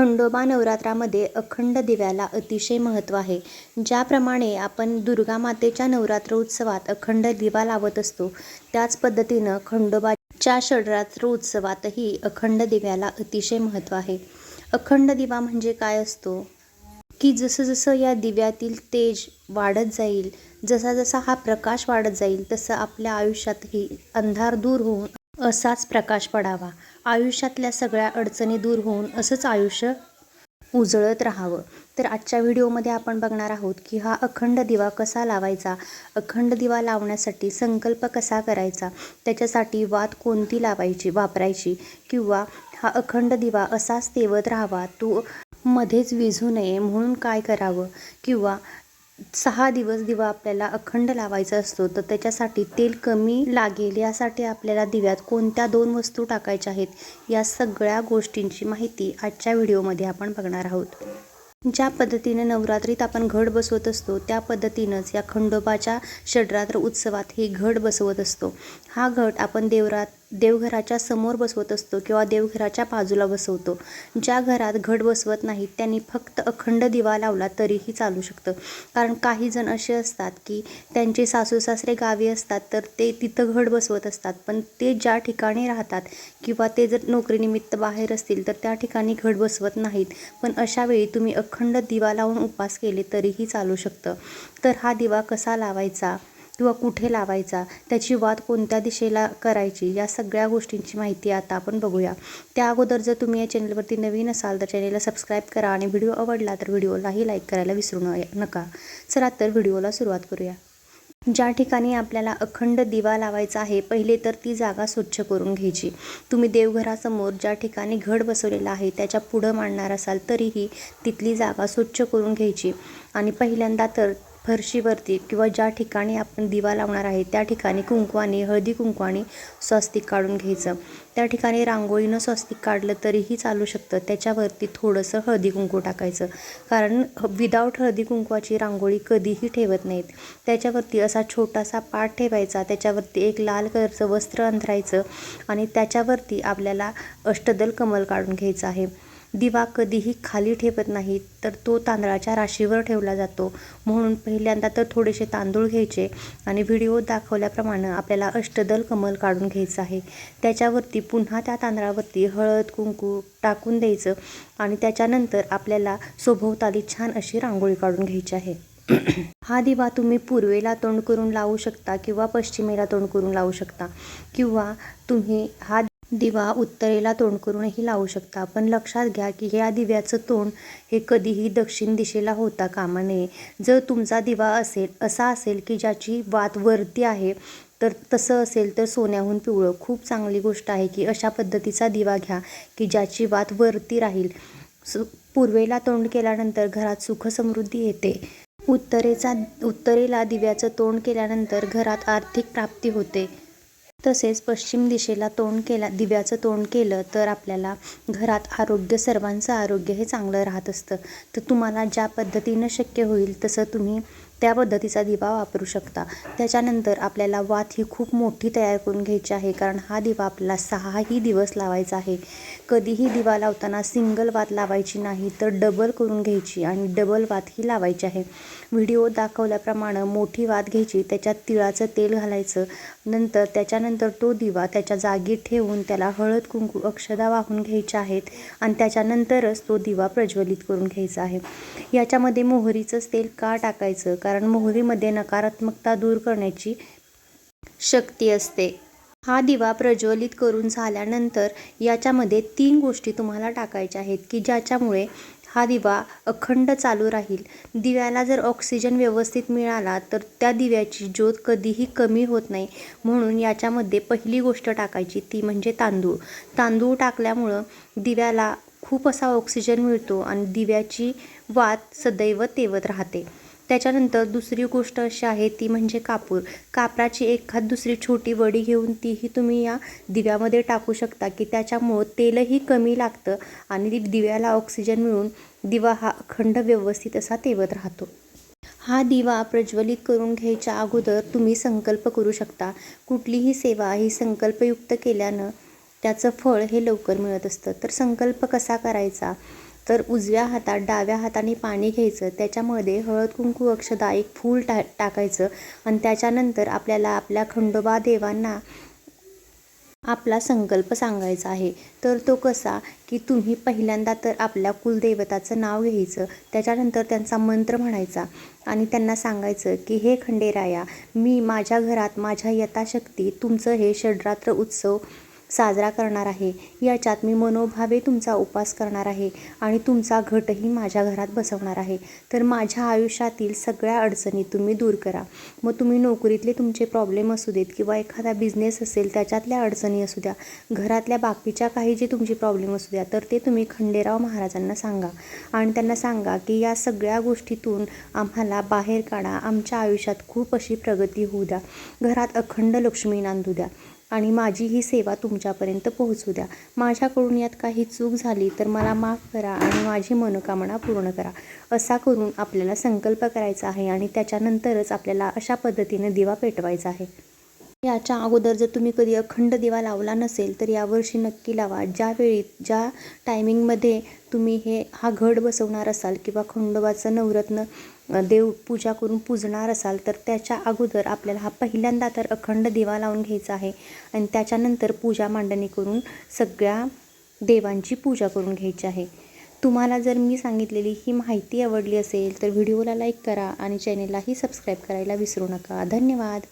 खंडोबा नवरात्रामध्ये अखंड दिव्याला अतिशय महत्त्व आहे. ज्याप्रमाणे आपण दुर्गा मातेच्या नवरात्र उत्सवात अखंड दिवा लावत असतो त्याच पद्धतीनं खंडोबाच्या षडरात्र उत्सवातही अखंड दिव्याला अतिशय महत्त्व आहे. अखंड दिवा म्हणजे काय असतो? की जसं जसं या दिव्यातील तेज वाढत जाईल जसा जसा हा प्रकाश वाढत जाईल तसं आपल्या आयुष्यातही अंधार दूर होऊन असाच प्रकाश पडावा. आयुष्यातल्या सगळ्या अडचणी दूर होऊन असंच आयुष्य उजळत राहावं. तर आजच्या व्हिडिओमध्ये आपण बघणार आहोत की हा अखंड दिवा कसा लावायचा? अखंड दिवा लावण्यासाठी संकल्प कसा करायचा? त्याच्यासाठी वात कोणती लावायची वापरायची? किंवा हा अखंड दिवा असाच तेवत राहावा? तो मध्येच विझू नये म्हणून काय करावं? किंवा सहा दिवस दिवा आपल्याला अखंड लावायचा असतो तर त्याच्यासाठी तेल कमी लागेल यासाठी आपल्याला दिव्यात कोणत्या दोन वस्तू टाकायच्या आहेत या सगळ्या गोष्टींची माहिती आजच्या व्हिडिओमध्ये आपण बघणार आहोत. ज्या पद्धतीने नवरात्रीत आपण घट बसवत असतो त्या पद्धतीनंच या खंडोबाच्या षड्रात्र उत्सवात ही घट बसवत असतो. हा घट आपण देवरात देवघराच्या समोर बसवत असतो किंवा देवघराच्या बाजूला बसवतो. ज्या घरात घट बसवत नाहीत त्यांनी फक्त अखंड दिवा लावला तरीही चालू शकतं. कारण काही जण असे असतात की त्यांचे सासू सासरे गावी असतात तर ते तिथं घट बसवत असतात. पण ते ज्या ठिकाणी राहतात किंवा ते जर नोकरीनिमित्त बाहेर असतील तर त्या ठिकाणी घट बसवत नाहीत. पण अशा वेळी तुम्ही अखंड दिवा लावून उपास केले तरीही चालू शकतं. तर हा दिवा कसा लावायचा? किंवा कुठे लावायचा त्याची वाद कोणत्या दिशेला करायची या सगळ्या गोष्टींची माहिती आता आपण बघूया. त्या अगोदर जर तुम्ही या चॅनलवरती नवीन असाल तर चॅनलला सबस्क्राईब करा आणि व्हिडिओ आवडला तर व्हिडिओलाही लाईक करायला विसरू नका. चला तर व्हिडिओला सुरुवात करूया. ज्या ठिकाणी आपल्याला अखंड दिवा लावायचा आहे पहिले तर ती जागा स्वच्छ करून घ्यायची. तुम्ही देवघरासमोर ज्या ठिकाणी घड बसवलेला आहे त्याच्या पुढं मांडणार असाल तरीही तिथली जागा स्वच्छ करून घ्यायची. आणि पहिल्यांदा तर फरशीवरती किंवा ज्या ठिकाणी आपण दिवा लावणार आहे त्या ठिकाणी कुंकवाने हळदी कुंकवाने स्वस्तिक काढून घ्यायचं. त्या ठिकाणी रांगोळीनं स्वस्तिक काढलं तरीही चालू शकतं. त्याच्यावरती थोडंसं हळदी कुंकू टाकायचं. कारण विदाऊट हळदी कुंकवाची रांगोळी कधीही ठेवत नाहीत. त्याच्यावरती असा छोटासा पाट ठेवायचा. त्याच्यावरती एक लाल कलरचं वस्त्र अंथरायचं आणि त्याच्यावरती आपल्याला अष्टदल कमल काढून घ्यायचं आहे. दिवा कधीही खाली ठेवत नाही तर तो तांदळाच्या राशीवर ठेवला जातो. म्हणून पहिल्यांदा तर थोडेसे तांदूळ घ्यायचे आणि व्हिडिओ दाखवल्याप्रमाणे आपल्याला अष्टदल कमल काढून घ्यायचं आहे. त्याच्यावरती पुन्हा त्या तांदळावरती हळद कुंकू टाकून द्यायचं आणि त्याच्यानंतर आपल्याला सभोवताली छान अशी रांगोळी काढून घ्यायची आहे. हा दिवा तुम्ही पूर्वेला तोंड करून लावू शकता किंवा पश्चिमेला तोंड करून लावू शकता किंवा तुम्ही हा दिवा उत्तरेला तोंड करूनही लावू शकता. पण लक्षात घ्या की ह्या दिव्याचं तोंड हे कधीही दक्षिण दिशेला होता कामा नये. जर तुमचा दिवा असेल असा असेल की ज्याची वात वरती आहे तर तसं असेल तर सोन्याहून पिवळं. खूप चांगली गोष्ट आहे की अशा पद्धतीचा दिवा घ्या की ज्याची वात वरती राहील. सु पूर्वेला तोंड केल्यानंतर घरात सुखसमृद्धी येते. उत्तरेचा उत्तरेला दिव्याचं तोंड केल्यानंतर घरात आर्थिक प्राप्ती होते. तसेच पश्चिम दिशेला तोंड केला दिव्याचं तोंड केलं तर आपल्याला घरात आरोग्य सर्वांचं आरोग्य हे चांगलं राहत असतं. तर तुम्हाला ज्या पद्धतीनं शक्य होईल तसं तुम्ही त्या पद्धतीचा दिवा वापरू शकता. त्याच्यानंतर आपल्याला वात ही खूप मोठी तयार करून घ्यायची आहे कारण हा दिवा आपल्याला सहाही दिवस लावायचा आहे. कधीही दिवा लावताना सिंगल वात लावायची नाही तर डबल करून घ्यायची आणि डबल वात ही लावायची आहे. व्हिडिओ दाखवल्याप्रमाणे मोठी वात घ्यायची त्याच्यात तिळाचं तेल घालायचं नंतर त्याच्यानंतर तो दिवा त्याच्या जागी ठेवून त्याला हळद कुंकू अक्षदा वाहून घ्यायच्या आहेत आणि त्याच्यानंतरच तो दिवा प्रज्वलित करून घ्यायचा आहे. याच्यामध्ये मोहरीचंच तेल का टाकायचं? कारण मोहरीमध्ये नकारात्मकता दूर करण्याची शक्ती असते. हा दिवा प्रज्वलित करून झाल्यानंतर याच्यामध्ये तीन गोष्टी तुम्हाला टाकायच्या आहेत की ज्याच्यामुळे हा दिवा अखंड चालू राहील. दिव्याला जर ऑक्सिजन व्यवस्थित मिळाला तर त्या दिव्याची ज्योत कधीही कमी होत नाही. म्हणून याच्यामध्ये पहिली गोष्ट टाकायची ती म्हणजे तांदूळ. तांदूळ टाकल्यामुळं दिव्याला खूप असा ऑक्सिजन मिळतो आणि दिव्याची वात सदैव तेवत राहते. त्याच्यानंतर दुसरी गोष्ट अशी आहे ती म्हणजे कापूर. कापराची एखाद दुसरी छोटी वडी घेऊन तीही तुम्ही या दिव्यामध्ये टाकू शकता की त्याच्यामुळं तेलही कमी लागतं आणि दिव्याला ऑक्सिजन मिळून दिवा हा अखंड व्यवस्थित असा तेवत राहतो. हा दिवा प्रज्वलित करून घ्यायच्या अगोदर तुम्ही संकल्प करू शकता. कुठलीही सेवा ही संकल्पयुक्त केल्यानं त्याचं फळ हे लवकर मिळत असतं. तर संकल्प कसा करायचा? तर उजव्या हातात डाव्या हाताने पाणी घ्यायचं. त्याच्यामध्ये हळद कुंकू अक्षदा एक फूल टा टाकायचं. आणि त्याच्यानंतर आपल्याला आपल्या खंडोबा देवांना आपला संकल्प सांगायचा आहे. तर तो कसा की तुम्ही पहिल्यांदा तर आपल्या कुलदेवताचं नाव घ्यायचं. त्याच्यानंतर त्यांचा मंत्र म्हणायचा. आणि त्यांना सांगायचं की हे खंडेराया मी माझ्या घरात माझ्या यथाशक्ती तुमचं हे षड्रात्र उत्सव साजरा करणार आहे. याच्यात मी मनोभावे तुमचा उपास करणार आहे आणि तुमचा घटही माझ्या घरात बसवणार आहे. तर माझ्या आयुष्यातील सगळ्या अडचणी तुम्ही दूर करा. मग तुम्ही नोकरीतले तुमचे प्रॉब्लेम असू देत किंवा एखादा बिझनेस असेल त्याच्यातल्या अडचणी असू द्या. घरातल्या बाकीच्या काही जे तुमचे प्रॉब्लेम असू द्या तर ते तुम्ही खंडेराव महाराजांना सांगा. आणि त्यांना सांगा की या सगळ्या गोष्टीतून आम्हाला बाहेर काढा. आमच्या आयुष्यात खूप अशी प्रगती होऊ द्या. घरात अखंड लक्ष्मी नांदू द्या. आणि माझी ही सेवा तुमच्यापर्यंत पोहोचू द्या. माझ्याकडून यात काही चूक झाली तर मला माफ करा आणि माझी मनोकामना पूर्ण करा. असा करून आपल्याला संकल्प करायचा आहे आणि त्याच्यानंतरच आपल्याला अशा पद्धतीने दिवा पेटवायचा आहे. याच्या अगोदर जर तुम्ही कधी अखंड दिवा लावला नसेल तर यावर्षी नक्की लावा. ज्यावेळी ज्या टायमिंगमध्ये तुम्ही हे हा घड बसवणार असाल किंवा खंडोबाचं नवरत्न देव पूजा करून पूजणार असाल तर त्याच्या अगोदर आपल्याला हा पहिल्यांदा तर अखंड दिवा लावून घ्यायचा आहे. आणि त्याच्यानंतर पूजा मांडणी करून सगळ्या देवांची पूजा करून घ्यायची आहे. तुम्हाला जर मी सांगितलेली ही माहिती आवडली असेल तर व्हिडिओला लाईक करा आणि चॅनेललाही सबस्क्राईब करायला विसरू नका. धन्यवाद.